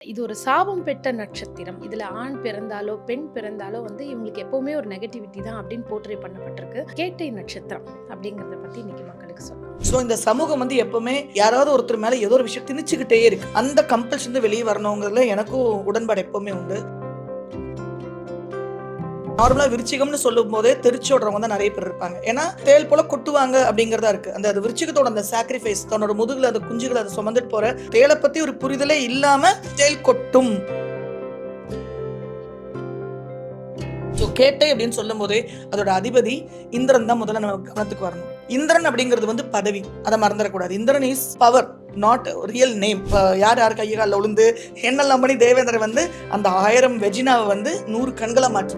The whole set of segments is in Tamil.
இது ஒரு சாபம் பெற்ற நட்சத்திரம். இதுல ஆண் பிறந்தாலோ பெண் பிறந்தாலோ வந்து இவங்களுக்கு எப்பவுமே ஒரு நெகட்டிவிட்டி தான் அப்படின்னு போர்ட்ரே பண்ணப்பட்டிருக்கு. கேட்டை நட்சத்திரம் அப்படிங்கறத பத்தி இன்னைக்கு மக்களுக்கு சொல்லலாம் ஸோ இந்த சமூகம் வந்து எப்பவுமே யாராவது ஒருத்தர் மேல ஏதோ ஒரு விஷயம் திணிச்சுக்கிட்டே இருக்கு. அந்த கம்பல்ஷன் வெளியே வரணுங்கிறதுல எனக்கும் உடன்பாடு எப்பவுமே உண்டு. நார்மலா விருச்சிகம்னு சொல்லும் போதே தெரிச்சு விடுறவங்க தான் நிறைய பேர் இருப்பாங்க. ஏன்னா தேல் போல கொட்டுவாங்க அப்படிங்கறதா இருக்கு. அந்த அது விருச்சிகத்தோட அந்த சாக்ரிஃபைஸ் தன்னோட முதுகுல அந்த குஞ்சுகளை அதை சுமந்துட்டு போற தேலை பத்தி ஒரு புரிதலே இல்லாம தேல் கொட்டும். ஸோ கேட்டை அப்படின்னு சொல்லும் போதே அதோட அதிபதி இந்திரன் தான் முதல்ல நம்ம கவனத்துக்கு வரணும். இந்திரன் அப்படிங்கிறது வந்து பதவி. அதை மறந்துடக்கூடாது. Indran is power not real name யார் யார் கையை காலில் விழுந்து என்னெல்லாம் பண்ணி தேவேந்திரன் வந்து அந்த ஆயிரம் வெஜினாவை வந்து நூறு கண்களை மாற்றி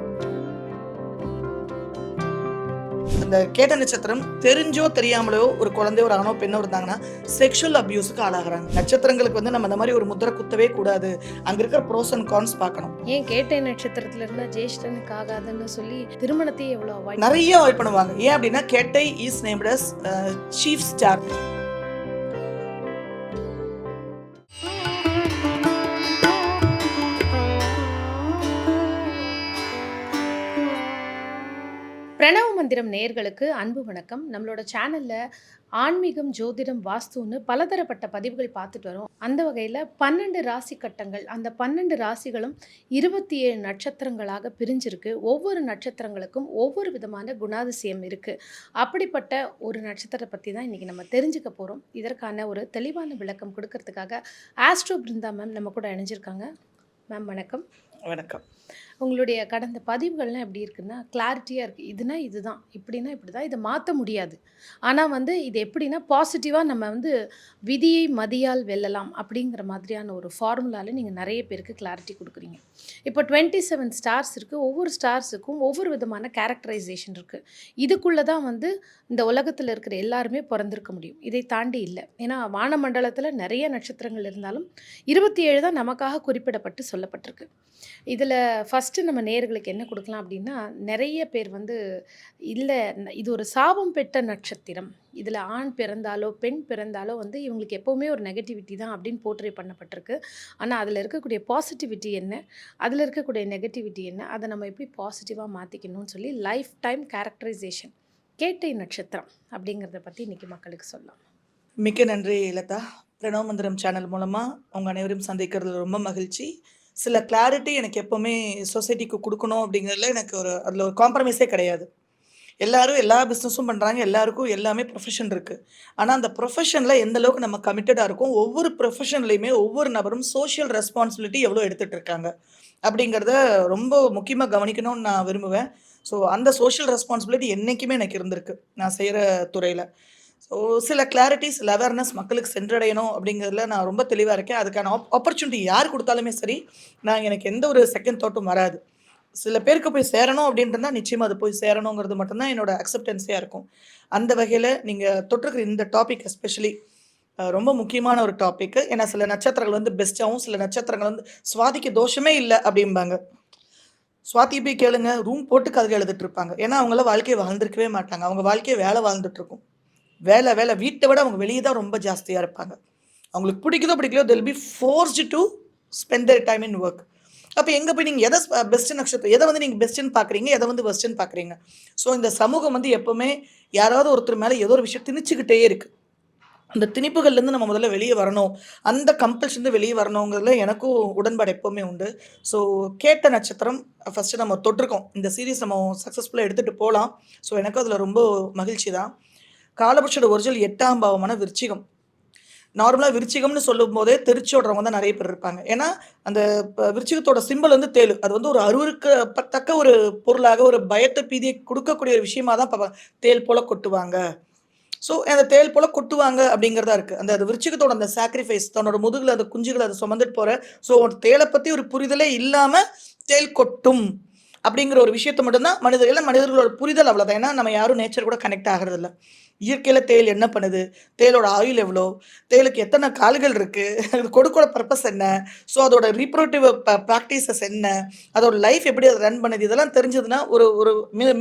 அந்த கேட்ட நட்சத்திரம் தெரிஞ்சோ தெரியாமலோ ஒரு குழந்தை ஒரு ஆணோ பெண்ணோ இருந்தாங்கன்னா செக்ஷுவல் அபியூஸுக்கு ஆளாகிறாங்க. நட்சத்திரங்களுக்கு வந்து நம்ம அந்த மாதிரி ஒரு முத்திரை குத்தவே கூடாது. அங்க இருக்கிற ப்ரோஸ் அண்ட் கான்ஸ் பார்க்கணும். ஏன் கேட்டை நட்சத்திரத்துல இருந்தா ஜேஷ்டனுக்கு ஆகாதுன்னு சொல்லி திருமணத்தையே அவாய்ட் நிறைய அவாய்ட் பண்ணுவாங்க. ஏன் அப்படின்னா Kettai is named as chief star பிரணவ மந்திரம் நேயர்களுக்கு அன்பு வணக்கம். நம்மளோட சேனலில் ஆன்மீகம் ஜோதிடம் வாஸ்துன்னு பலதரப்பட்ட பதிவுகள் பார்த்துட்டு வரோம். அந்த வகையில் பன்னெண்டு ராசி கட்டங்கள் அந்த பன்னெண்டு ராசிகளும் இருபத்தி ஏழு நட்சத்திரங்களாக பிரிஞ்சிருக்கு. ஒவ்வொரு நட்சத்திரங்களுக்கும் ஒவ்வொரு விதமான குணாதிசயம் இருக்குது அப்படிப்பட்ட ஒரு நட்சத்திரத்தை பற்றி தான் இன்றைக்கி நம்ம தெரிஞ்சுக்க போகிறோம் இதற்கான ஒரு தெளிவான விளக்கம் கொடுக்கறதுக்காக ஆஸ்ட்ரோ பிருந்தா மேம் நம்ம கூட இணைஞ்சிருக்காங்க. மேம் வணக்கம். வணக்கம். உங்களுடைய கடந்த பதிவுகள்லாம் எப்படி இருக்குன்னா கிளாரிட்டியாக இருக்குது இதுனா இதுதான். இப்படின்னா இப்படி தான் இதை மாற்ற முடியாது. ஆனால் வந்து இது எப்படின்னா பாசிட்டிவாக நம்ம வந்து விதியை மதியால் வெல்லலாம் அப்படிங்கிற மாதிரியான ஒரு ஃபார்முலாவில் நீங்கள் நிறைய பேருக்கு கிளாரிட்டி கொடுக்குறீங்க. இப்போ டுவெண்ட்டி செவன் ஸ்டார்ஸ் இருக்குது ஒவ்வொரு ஸ்டார்ஸுக்கும் ஒவ்வொரு விதமான கேரக்டரைசேஷன் இருக்குது இதுக்குள்ளே தான் வந்து இந்த உலகத்தில் இருக்கிற எல்லாருமே பிறந்திருக்க முடியும். இதை தாண்டி இல்லை. ஏன்னா வானமண்டலத்தில் நிறைய நட்சத்திரங்கள் இருந்தாலும் இருபத்தி ஏழு தான் நமக்காக குறிப்பிடப்பட்டு சொல்லப்பட்டிருக்கு. இதில் ஃபஸ்ட்டு நம்ம நேர்களுக்கு என்ன கொடுக்கலாம் அப்படின்னா நிறைய பேர் வந்து இல்லை இது ஒரு சாபம் பெற்ற நட்சத்திரம். இதில் ஆண் பிறந்தாலோ பெண் பிறந்தாலோ வந்து இவங்களுக்கு எப்போவுமே ஒரு நெகட்டிவிட்டி தான் அப்படின்னு போர்ட்ரே பண்ணப்பட்டிருக்கு. ஆனால் அதில் இருக்கக்கூடிய பாசிட்டிவிட்டி என்ன? அதில் இருக்கக்கூடிய நெகட்டிவிட்டி என்ன? அதை நம்ம எப்படி பாசிட்டிவாக மாற்றிக்கணும்னு சொல்லி லைஃப் டைம் கேரக்டரைசேஷன் கேட்டை நட்சத்திரம் அப்படிங்கிறத பற்றி இன்றைக்கி மக்களுக்கு சொல்லலாம். மிக்க நன்றி லதா. பிரணவ மந்திரம் சேனல் மூலமாக உங்கள் அனைவரும் சந்திக்கிறதுல ரொம்ப மகிழ்ச்சி. சில கிளாரிட்டி எனக்கு எப்போவுமே சொசைட்டிக்கு கொடுக்கணும் அப்படிங்கிறதுல எனக்கு ஒரு அதில் ஒரு காம்ப்ரமைஸே கிடையாது. எல்லாரும் எல்லா பிஸ்னஸும் பண்ணுறாங்க எல்லாருக்கும் எல்லாமே ப்ரொஃபஷன் இருக்குது ஆனால் அந்த ப்ரொஃபஷனில் எந்த அளவுக்கு நம்ம கமிட்டடாக இருக்கும் ஒவ்வொரு ப்ரொஃபஷன்லையுமே ஒவ்வொரு நபரும் சோஷியல் ரெஸ்பான்சிபிலிட்டி எவ்வளோ எடுத்துகிட்டு இருக்காங்க அப்படிங்கிறத ரொம்ப முக்கியமாக கவனிக்கணும்னு நான் விரும்புவேன். ஸோ அந்த சோஷியல் ரெஸ்பான்சிபிலிட்டி என்றைக்குமே எனக்கு இருந்திருக்கு. நான் செய்கிற துறையில். ஸோ சில கிளாரிட்டி சில அவேர்னஸ் மக்களுக்கு சென்றடையணும் அப்படிங்கிறதுல நான் ரொம்ப தெளிவாக இருக்கேன். அதுக்கான ஆப் ஆப்பர்ச்சுனிட்டி யார் கொடுத்தாலுமே சரி நான் எனக்கு எந்த ஒரு செகண்ட் தாட்டும் வராது. சில பேருக்கு போய் சேரணும் அப்படின்றதா நிச்சயமாக அது போய் சேரணுங்கிறது மட்டும்தான் என்னோட அக்செப்டன்ஸியாக இருக்கும். அந்த வகையில் நீங்கள் தொட்டிருக்கிற இந்த டாபிக் எஸ்பெஷலி ரொம்ப முக்கியமான ஒரு டாப்பிக்கு ஏன்னா சில நட்சத்திரங்கள் வந்து பெஸ்ட்டாகவும் சில நட்சத்திரங்கள் வந்து சுவாதிக்கு தோஷமே இல்லை அப்படிம்பாங்க. சுவாதி போய் கேளுங்க ரூம் போட்டு கதை எழுதிட்டு இருப்பாங்க. ஏன்னா அவங்கள வாழ்க்கையை வாழ்ந்திருக்கவே மாட்டாங்க. அவங்க வாழ்க்கையை வேலை வாழ்ந்துட்டு இருக்கும். வேலை வேலை. வீட்டை விட அவங்க வெளியே தான் ரொம்ப ஜாஸ்தியாக இருப்பாங்க. அவங்களுக்கு பிடிக்குதோ பிடிக்கலையோ they'll be forced to spend their time in work அப்போ எங்கே போய் நீங்கள் எதை பெஸ்ட்டு நட்சத்திரம் எதை வந்து நீங்கள் பெஸ்ட்டுன்னு பார்க்குறீங்க எதை வந்து பெஸ்ட்டுன்னு பார்க்குறீங்க? ஸோ இந்த சமூகம் வந்து எப்போவுமே யாராவது ஒருத்தர் மேலே ஏதோ ஒரு விஷயம் திணிச்சுக்கிட்டே இருக்குது அந்த திணிப்புகள்லேருந்து நம்ம முதல்ல வெளியே வரணும். அந்த கம்பல்ஷன் வெளியே வரணுங்கிறதுல எனக்கும் உடன்பாடு எப்போவுமே உண்டு. ஸோ கேட்ட நட்சத்திரம் ஃபஸ்ட்டு நம்ம தொட்டிருக்கோம். இந்த சீரீஸ் நம்ம சக்ஸஸ்ஃபுல்லாக எடுத்துகிட்டு போகலாம் ஸோ எனக்கும் அதில் ரொம்ப மகிழ்ச்சி தான். காலபுருஷோட ஒரிஜினல் எட்டாம் பாவமான விருச்சிகம். நார்மலாக விருச்சிகம்னு சொல்லும் போதே தெரிச்சு விடுறவங்க தான் நிறைய பேர் இருப்பாங்க. ஏன்னா அந்த ப- விருச்சிகத்தோட சிம்பிள் வந்து தேளு அது வந்து ஒரு அருவருக்கத்தக்க ஒரு பொருளாக ஒரு பயத்தை பீதியை கொடுக்கக்கூடிய ஒரு விஷயமா தான் பார்ப்பாங்க தேள் போல கொட்டுவாங்க. ஸோ அந்த தேள் போல கொட்டுவாங்க அப்படிங்கிறதா இருக்குது அந்த அது விருச்சிகத்தோட அந்த சாக்ரிஃபைஸ் தன்னோட முதுகில் அந்த குஞ்சுகளை அதை சுமந்துட்டு போகிற ஸோ ஒரு தேளை பற்றி ஒரு புரிதலே இல்லாமல் தேள் கொட்டும் அப்படிங்கிற ஒரு விஷயத்தை மட்டும்தான் மனிதர்கள் மனிதர்களோட புரிதல் அவ்வளோதான் ஏன்னா நம்ம யாரும் நேச்சர் கூட கனெக்ட் ஆகிறது இல்லை இயற்கையில் தேல் என்ன பண்ணுது? தேலோட ஆயுள் எவ்வளோ? தேலுக்கு எத்தனை கால்கள் இருக்குது அது கொடுக்கோட பர்பஸ் என்ன? ஸோ அதோட ரீப்ரோட்டிவ் ப்ராக்டிசஸ் என்ன? அதோட லைஃப் எப்படி அதை ரன் பண்ணுது? இதெல்லாம் தெரிஞ்சதுன்னா ஒரு ஒரு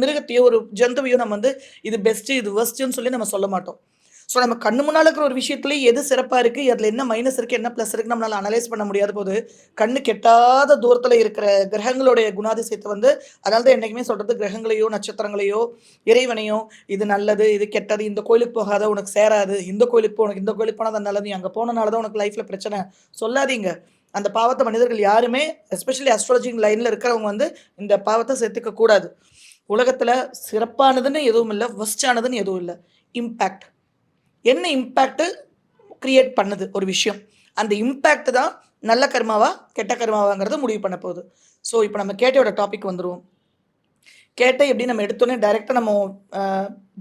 மிருகத்தையோ ஒரு ஜந்துவையோ நம்ம வந்து இது பெஸ்ட்டு இது ஒஸ்ட்டுன்னு சொல்லி நம்ம சொல்ல மாட்டோம். ஸோ நம்ம கண்ணு முன்னால் இருக்கிற ஒரு விஷயத்துலேயே எது சிறப்பாக இருக்குது அதில் என்ன மைனஸ் இருக்குது என்ன ப்ளஸ் இருக்குது நம்மளால் அனலைஸ் பண்ண முடியாத போது கண்ணு கெட்டாத தூரத்தில் இருக்கிற கிரகங்களுடைய குணாதிசயத்தை வந்து அதனால தான் என்றைக்குமே சொல்கிறது கிரகங்களையோ நட்சத்திரங்களையோ இறைவனையோ இது நல்லது இது கெட்டது இந்த கோயிலுக்கு போகாத உனக்கு சேராது இந்த கோயிலுக்கு போ உனக்கு இந்த கோயிலுக்கு போனால் தான் நல்லது நீ அங்கே போனனால தான் உனக்கு லைஃப்பில் பிரச்சனை. சொல்லாதீங்க. அந்த பாவத்தை மனிதர்கள் யாருமே எஸ்பெஷலி அஸ்ட்ராலஜிங் லைனில் இருக்கிறவங்க வந்து இந்த பாவத்தை சேர்த்துக்க கூடாது. உலகத்தில் சிறப்பானதுன்னு எதுவும் இல்லை ஒஸ்டானதுன்னு எதுவும் இல்லை. இம்பேக்ட் என்ன இம்பேக்ட்டு கிரியேட் பண்ணுது ஒரு விஷயம்? அந்த இம்பேக்ட் தான் நல்ல கர்மாவா கெட்ட கர்மாவாங்கிறத முடிவு பண்ண போகுது. ஸோ இப்போ நம்ம கேட்டையோட டாபிக் வந்துடுவோம் கேட்டை எப்படி நம்ம எடுத்தோன்னே டைரெக்டாக நம்ம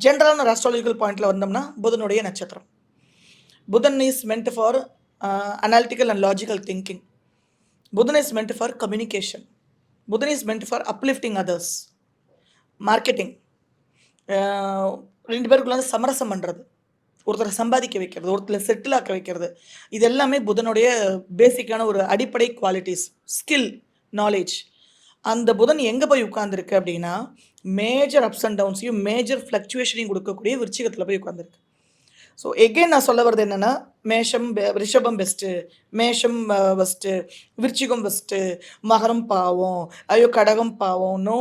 ஜென்ரலான ஒரு அஸ்ட்ராலஜிக்கல் வந்தோம்னா புதனுடைய நட்சத்திரம். Budhan is meant for analytical and logical thinking Budhan is meant for communication Budhan is meant for uplifting others marketing ரெண்டு பேருக்குள்ள வந்து சமரசம் பண்ணுறது ஒருத்தரை சம்பாதிக்க வைக்கிறது ஒருத்தரை செட்டில் ஆக்க வைக்கிறது. இது எல்லாமே புதனுடைய பேசிக்கான ஒரு அடிப்படை குவாலிட்டிஸ் ஸ்கில் நாலேஜ் அந்த புதன் எங்கே போய் உட்காந்துருக்கு அப்படின்னா மேஜர் அப்ஸ் அண்ட் டவுன்ஸையும் மேஜர் ஃப்ளக்சுவேஷனையும் கொடுக்கக்கூடிய விருச்சிகத்தில் போய் உட்காந்துருக்கு ஸோ எகெயின் நான் சொல்ல வர்றது என்னென்னா மேஷம் பெ- ரிஷபம் பெஸ்ட்டு மேஷம் பெஸ்ட்டு விருச்சிகம் பெஸ்ட்டு மகரம் பாவம் ஐயோ கடகம் பாவம் நோ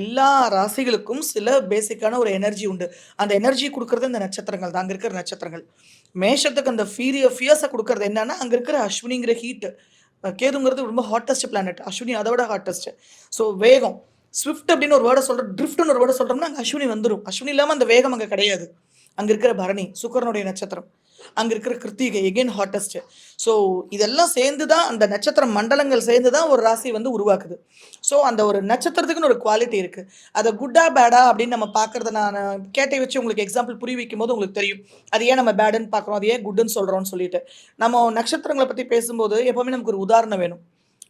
எல்லா ராசிகளுக்கும் சில பேசிக்கான ஒரு எனர்ஜி உண்டு. அந்த எனர்ஜி கொடுக்கறது இந்த நட்சத்திரங்கள் தான். அங்கே இருக்கிற நட்சத்திரங்கள். மேஷத்துக்கு அந்த ஃபீரிய ஃபியர்ஸை கொடுக்கறது என்னன்னா அங்கே இருக்கிற அஸ்வினிங்கிற ஹீட்டு கேதுங்கிறது ரொம்ப ஹாட்டஸ்ட் பிளானட் அஸ்வினி அதை விட ஹாட்டஸ்ட் ஸோ வேகம். ஸ்விஃப்ட் அப்படின்னு ஒரு வேர்டை சொல்கிறோம் ட்ரிஃப்ட்னு ஒரு வேர்டை சொல்கிறோம்னா அங்கே அஸ்வினி வந்துடும் அஸ்வினி இல்லாமல் அந்த வேகம் அங்கே கிடையாது. அங்கே இருக்கிற பரணி சுக்கரனுடைய நட்சத்திரம். அங்கே இருக்கிற கிருத்திகை எகெயின் ஹாட்டஸ்ட் ஸோ இதெல்லாம் சேர்ந்து தான் அந்த நட்சத்திர மண்டலங்கள் சேர்ந்து தான் ஒரு ராசி வந்து உருவாக்குது. ஸோ அந்த ஒரு நட்சத்திரத்துக்குன்னு ஒரு குவாலிட்டி இருக்குது அதை குட்டா பேடா அப்படின்னு நம்ம பார்க்குறத நான் கேட்டை வச்சு உங்களுக்கு எக்ஸாம்பிள் புரிய வைக்கும் போது உங்களுக்கு தெரியும். அது ஏன் நம்ம பேடுன்னு பார்க்குறோம்? அது ஏன் குட்டுன்னு சொல்கிறோம்னு சொல்லிட்டு. நம்ம நட்சத்திரங்களை பற்றி பேசும்போது எப்போவுமே நமக்கு ஒரு உதாரணம் வேணும்.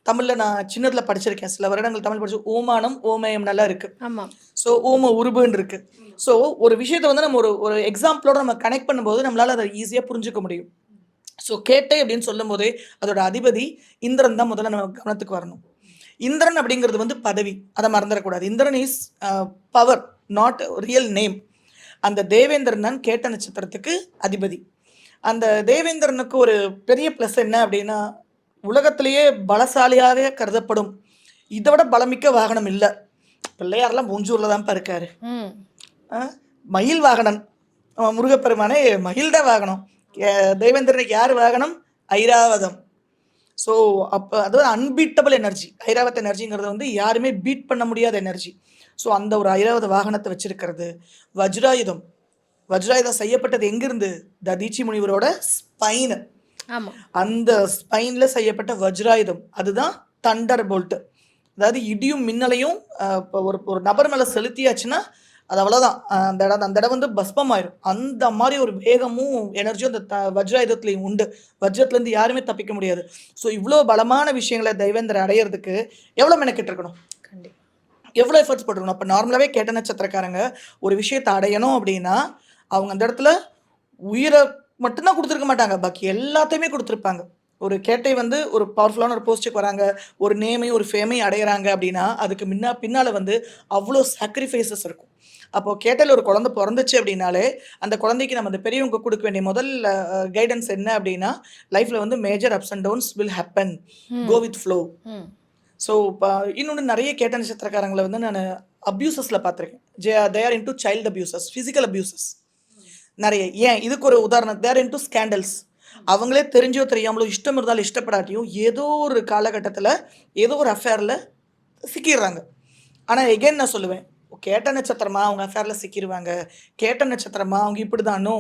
தமிழில் நான் சின்னதில் படிச்சிருக்கேன். சில வருடங்கள் தமிழ் படிச்சு ஓமானம் ஓமயம் நல்லா இருக்குது ஆமாம் ஸோ ஓம உருபுன்னு இருக்கு. ஸோ ஒரு விஷயத்தை வந்து நம்ம ஒரு ஒரு எக்ஸாம்பிளோட நம்ம கனெக்ட் பண்ணும்போது நம்மளால அதை ஈஸியாக புரிஞ்சுக்க முடியும். ஸோ கேட்டை அப்படின்னு சொல்லும் போதே அதோட அதிபதி இந்திரன் தான் முதல்ல நம்ம கவனத்துக்கு வரணும். இந்திரன் அப்படிங்கிறது வந்து பதவி. அதை மறந்துடக்கூடாது. Indran is power not real name அந்த தேவேந்திரன் தான் கேட்ட நட்சத்திரத்துக்கு அதிபதி. அந்த தேவேந்திரனுக்கு ஒரு பெரிய ப்ளஸ் என்ன அப்படின்னா உலகத்திலேயே பலசாலியாக கருதப்படும். இதை விட பலமிக்க வாகனம் இல்லை. பிள்ளையாரெல்லாம் மூஞ்சூரில் தான்ப்பா இருக்காரு? மயில் வாகனன். முருகப்பெருமானே மகிழ்ட வாகனம். தேவேந்திரனுக்கு யார் வாகனம்? ஐராவதம். ஸோ அப்போ அதாவது அன்பீட்டபிள் எனர்ஜி ஐராவத் எனர்ஜிங்கிறது வந்து யாருமே பீட் பண்ண முடியாத எனர்ஜி ஸோ அந்த ஒரு ஐராவத வாகனத்தை வச்சிருக்கிறது வஜ்ராயுதம். வஜ்ராயுதம் செய்யப்பட்டது எங்கிருந்து? ததீச்சி முனிவரோட ஸ்பைனு அந்த ஸ்பைனில் செய்யப்பட்ட வஜ்ராயுதம் அதுதான் தண்டர் போல்ட்டு அதாவது இடியும் மின்னலையும் இப்போ ஒரு ஒரு நபர் மேலே செலுத்தியாச்சுன்னா அது அவ்வளோதான் அந்த இடம் அந்த இடம் வந்து பஸ்பம் ஆயிரும் அந்த மாதிரி ஒரு வேகமும் எனர்ஜியும் அந்த த வஜ்ராயுதத்துலையும் உண்டு. வஜ்ரத்துலேருந்து யாருமே தப்பிக்க முடியாது. ஸோ இவ்வளோ பலமான விஷயங்களை தெய்வேந்திர அடையிறதுக்கு எவ்வளோ மெனக்கிட்டு இருக்கணும்? கண்டிப்பாக எவ்வளோ எஃபர்ட்ஸ் போட்டுருக்கணும்? அப்போ நார்மலாகவே கேட்ட நட்சத்திரக்காரங்க ஒரு விஷயத்தை அடையணும் அப்படின்னா அவங்க அந்த இடத்துல உயிரை மட்டும்தான் கொடுத்துருக்க மாட்டாங்க. பாக்கி எல்லாத்தையுமே கொடுத்துருப்பாங்க. ஒரு கேட்டை வந்து ஒரு பவர்ஃபுல்லான ஒரு போஸ்ட்டுக்கு வராங்க. ஒரு நேமையும் ஒரு ஃபேமையும் அடையிறாங்க அப்படின்னா அதுக்கு முன்னா பின்னால் வந்து அவ்வளோ சாக்ரிஃபைசஸ் இருக்கும். அப்போது கேட்டையில் ஒரு குழந்தை பிறந்துச்சு அப்படின்னாலே அந்த குழந்தைக்கு நம்ம அந்த பெரியவங்க கொடுக்க வேண்டிய முதல் கைடன்ஸ் என்ன அப்படின்னா லைஃப்பில் வந்து major ups and downs will happen go with flow so இப்போ இன்னொன்று நிறைய கேட்ட நட்சத்திரக்காரங்களை வந்து நான் அப்யூசஸில் பார்த்துருக்கேன். They there into child abuses physical abuses நிறைய. ஏன்? இதுக்கு ஒரு உதாரணம். தேர் இன்டு ஸ்கேண்டல்ஸ் அவங்களே தெரிஞ்சோ தெரியாமலோ இஷ்டம் இருந்தாலும் இஷ்டப்படாட்டியும் ஏதோ ஒரு காலகட்டத்தில் ஏதோ ஒரு அஃபேரில் சிக்கிடுறாங்க. ஆனால் எகைன் நான் சொல்லுவேன். கேட்ட நட்சத்திரமா அவங்க அஃபேரில் சிக்கிடுவாங்க? கேட்ட நட்சத்திரமா அவங்க இப்படி தானோ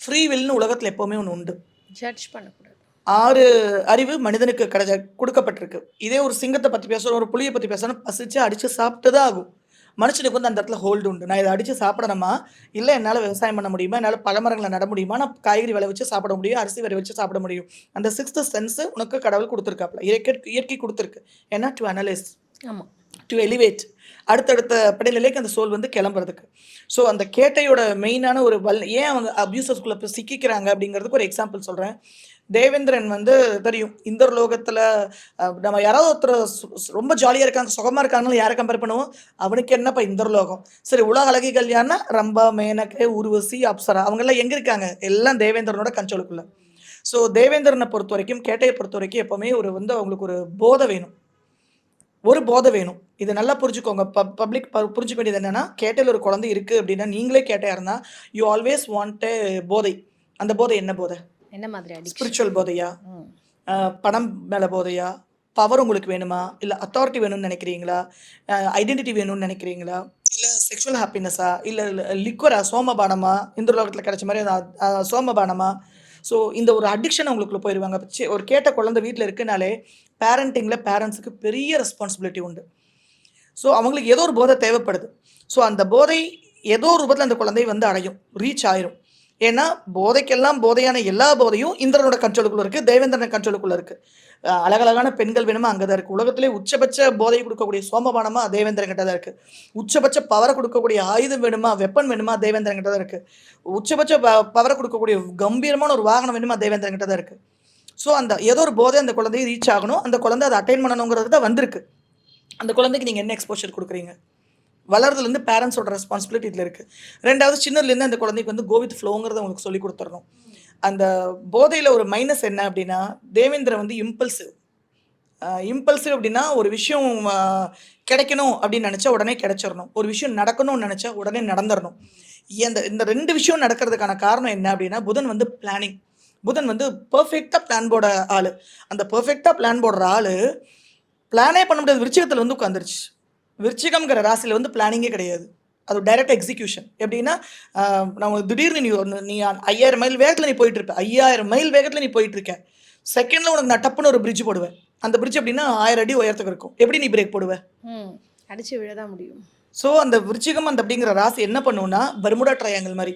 ஃப்ரீ வில்னு உலகத்தில் எப்போவுமே ஒன்று உண்டு. ஜட்ஜ் பண்ணக்கூடாது. ஆறு அறிவு மனிதனுக்கு கிடைச்ச கொடுக்கப்பட்டிருக்கு. இதே ஒரு சிங்கத்தை பற்றி பேசுகிறோம் ஒரு புளியை பற்றி பேசுகிறோம் பசிச்சு அடித்து சாப்பிட்டு தான் ஆகும். மனுஷனுக்கு வந்து அந்த இடத்துல ஹோல்டு உண்டு. நான் இதை அடித்து சாப்பிடணுமா? இல்லை என்னால் விவசாயம் பண்ண முடியுமா? என்னால் பழமரங்களை நட முடியுமா? நான் காய்கறி விளை வச்சு சாப்பிட முடியும் அரிசி விளை வச்சு சாப்பிட முடியும். அந்த சிக்ஸ்த் சென்ஸ் உனக்கு கடவுள் கொடுத்துருக்காப்புல. இயற்கை இயற்கை கொடுத்துருக்கு. ஏன்னா டு அனலைஸ் ஆமாம் டு எலிவேட் அடுத்தடுத்த படிநிலைக்கு அந்த சோல் வந்து கிளம்புறதுக்கு. ஸோ அந்த கேட்டையோட மெயினான ஒரு வல் ஏன் அவங்க அப்யூசர்ஸ்குள்ளே சிக்கிக்கிறாங்க அப்படிங்கிறதுக்கு ஒரு எக்ஸாம்பிள் சொல்கிறேன் தேவேந்திரன் வந்து தெரியும். இந்த லோகத்தில் நம்ம யாராவது ஒருத்தர் சு- ரொம்ப ஜாலியாக இருக்காங்க சுகமாக இருக்காங்கன்னு யாரை கம்பேர் பண்ணுவோம்? அவனுக்கு என்னப்பா இந்த லோகம்? சரி உலக அழகி கல்யாணம் ரம்பா மேனகே உருவசி அப்சரா அவங்கெல்லாம் எங்கே இருக்காங்க? எல்லாம் தேவேந்திரனோட கண்ட்ரோலுக்குள்ள ஸோ தேவேந்திரனை பொறுத்த வரைக்கும் கேட்டையை பொறுத்த வரைக்கும் எப்போவுமே ஒரு வந்து அவங்களுக்கு ஒரு போதை வேணும். ஒரு போதை வேணும். இதை நல்லா புரிஞ்சுக்கோங்க. பப் பப்ளிக் புரிஞ்சுக்க வேண்டியது என்னென்னா கேட்டையில் ஒரு குழந்தை இருக்குது அப்படின்னா நீங்களே கேட்டையாக இருந்தால் யூ ஆல்வேஸ் வாண்ட் போதை. அந்த போதை என்ன போதை? என்ன மாதிரி ஸ்பிரிச்சுவல் போதையா பணம் மேலே போதையா பவர் உங்களுக்கு வேணுமா? இல்லை அத்தாரிட்டி வேணும்னு நினைக்கிறீங்களா? ஐடென்டிட்டி வேணும்னு நினைக்கிறீங்களா? இல்லை செக்ஷுவல் ஹாப்பினஸா இல்லை லிக்வரா சோமபானமா இந்த உலகத்தில் கிடைச்ச மாதிரி சோமபானமா ஸோ இந்த ஒரு அடிக்ஷன் அவங்களுக்குள்ள போயிடுவாங்க ஒரு கேட்ட குழந்தை வீட்டில் இருக்குனாலே பேரண்டிங்கில் பேரண்ட்ஸுக்கு பெரிய ரெஸ்பான்சிபிலிட்டி உண்டு. ஸோ அவங்களுக்கு ஏதோ ஒரு போதை தேவைப்படுது. ஸோ அந்த போதை ஏதோ ஒரு ரூபத்தில் அந்த குழந்தை வந்து அடையும். ரீச் ஆயிரும். ஏன்னா போதைக்கெல்லாம் போதையான எல்லா போதையும் இந்திரனோட கண்ட்ரோலுக்குள்ள இருக்குது தேவேந்திரன் கண்ட்ரோலுக்குள்ள இருக்குது அழகழகான பெண்கள் வேணுமா? அங்கே தான் இருக்குது உலகத்திலே உச்சபட்ச போதை கொடுக்கக்கூடிய சோமபானமாக தேவேந்திரன் கிட்ட தான் இருக்குது உச்சபட்ச பவரை கொடுக்கக்கூடிய ஆயுதம் வேணுமா? வெப்பன் வேணுமா? தேவேந்திரன் கிட்ட தான் இருக்குது உச்சபட்ச பவரை கொடுக்கக்கூடிய கம்பீரமான ஒரு வாகனம் வேணுமா? தேவேந்திரன் கிட்ட தான் இருக்குது ஸோ அந்த ஏதோ ஒரு போதை அந்த குழந்தையை ரீச் ஆகணும். அந்த குழந்தை அதை அட்டைன் பண்ணணுங்கிறது தான் வந்திருக்கு. அந்த குழந்தைக்கு நீங்கள் என்ன எக்ஸ்போஷர் கொடுக்குறீங்க? வளர்றதுலேருந்து பேரண்ட்ஸோட ரெஸ்பான்சிபிலிட்டி இதில் இருக்குது ரெண்டாவது சின்னதுலேருந்து அந்த குழந்தைக்கு வந்து கோவித் ஃப்ளோங்கிறத உங்களுக்கு சொல்லி கொடுத்துடணும். அந்த போதையில் ஒரு மைனஸ் என்ன அப்படின்னா தேவேந்திர வந்து இம்பல்சிவ் இம்பல்சிவ் அப்படின்னா ஒரு விஷயம் கிடைக்கணும் அப்படின்னு நினச்சா உடனே கிடைச்சிடணும். ஒரு விஷயம் நடக்கணும்னு நினச்சா உடனே நடந்துடணும். இந்த இந்த ரெண்டு விஷயம் நடக்கிறதுக்கான காரணம் என்ன அப்படின்னா புதன் வந்து பிளானிங் புதன் வந்து பர்ஃபெக்டாக பிளான் போட ஆள். அந்த பர்ஃபெக்டாக பிளான் போடுற ஆள் பிளானே பண்ண முடியாது விருச்சகத்தில் வந்து உட்காந்துருச்சு விருச்சிகம்ங்கிற ராசியில் வந்து பிளானிங்கே கிடையாது. அது டைரக்ட் எக்ஸிக்யூஷன் எப்படின்னா நம்ம திடீர்னு நீ ஒன்று நீ ஐயாயிரம் மைல் வேகத்தில் நீ போயிட்டு இருப்ப. ஐயாயிரம் மைல் வேகத்தில் நீ போயிட்டு இருக்க. செகண்டில் உனக்கு நான் டப்புன்னு ஒரு பிரிட்ஜ் போடுவேன். அந்த பிரிட்ஜ் எப்படின்னா ஆயிரம் அடி உயரத்துக்கு இருக்கும். எப்படி நீ பிரேக் போடுவ? ம் அடிச்சு விழதான் முடியும். ஸோ அந்த விருச்சிகம் அந்த அப்படிங்கிற ராசி என்ன பண்ணுன்னா பர்முடா ட்ரையாங்கிள் மாதிரி.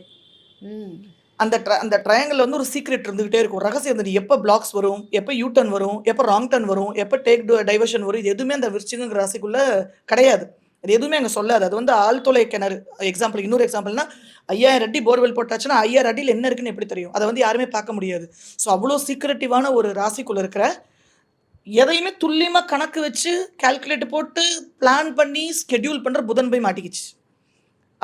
அந்த ட்ர அந்த ட்ரையாங்கில் வந்து ஒரு சீக்ரெட் இருந்துகிட்டே இருக்கும். ரகசியம் இருந்துட்டு எப்போ பிளாக்ஸ் வரும் எப்போ யூ டர்ன் வரும் எப்போ ராங் டர்ன் வரும் எப்போ டேக் டைவர்ஷன் வரும் இது எதுவுமே அந்த விருச்சிகங்கிற ராசிக்குள்ளே கிடையாது. அது எதுவுமே அங்கே சொல்லாது. அது வந்து ஆழ்துளை கிணறு. எக்ஸாம்பிள் இன்னொரு எக்ஸாம்பிள்னா ஐயாயிரம் அடி போர்வெல் போட்டாச்சுன்னா ஐயாயிரம் அடியில் என்ன இருக்குன்னு எப்படி தெரியும்? அதை வந்து யாருமே பார்க்க முடியாது. ஸோ அவ்வளோ சீக்ரெட்டிவான ஒரு ராசிக்குள்ளே இருக்கிற எதையுமே துல்லியமாக கணக்கு வச்சு கால்குலேட் போட்டு பிளான் பண்ணி ஸ்கெடியூல் பண்ணுற புதன் போய் மாட்டிக்கிச்சு.